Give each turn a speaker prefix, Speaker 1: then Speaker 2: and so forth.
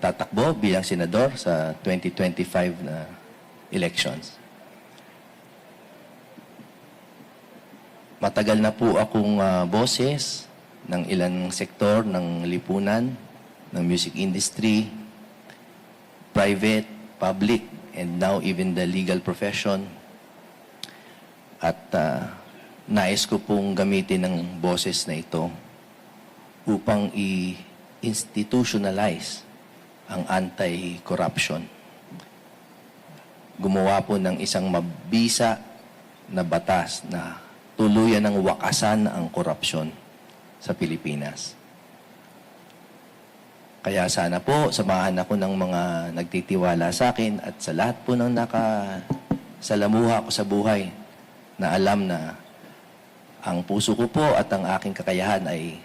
Speaker 1: tatakbo bilang senador sa 2025 na elections. Matagal na po akong ah, boses ng ilang sektor ng lipunan, ng music industry, private, public, and now even the legal profession. At ah, nais ko pong gamitin ng boses na ito upang i-institutionalize ang anti-corruption. Gumawa po ng isang mabisa na batas na tuluyan ng wakasan ang korupsyon sa Pilipinas. Kaya sana po, samahan ako ng mga nagtitiwala sa akin at sa lahat po ng nakasalamuha ko sa buhay na alam na ang puso ko po at ang aking kakayahan ay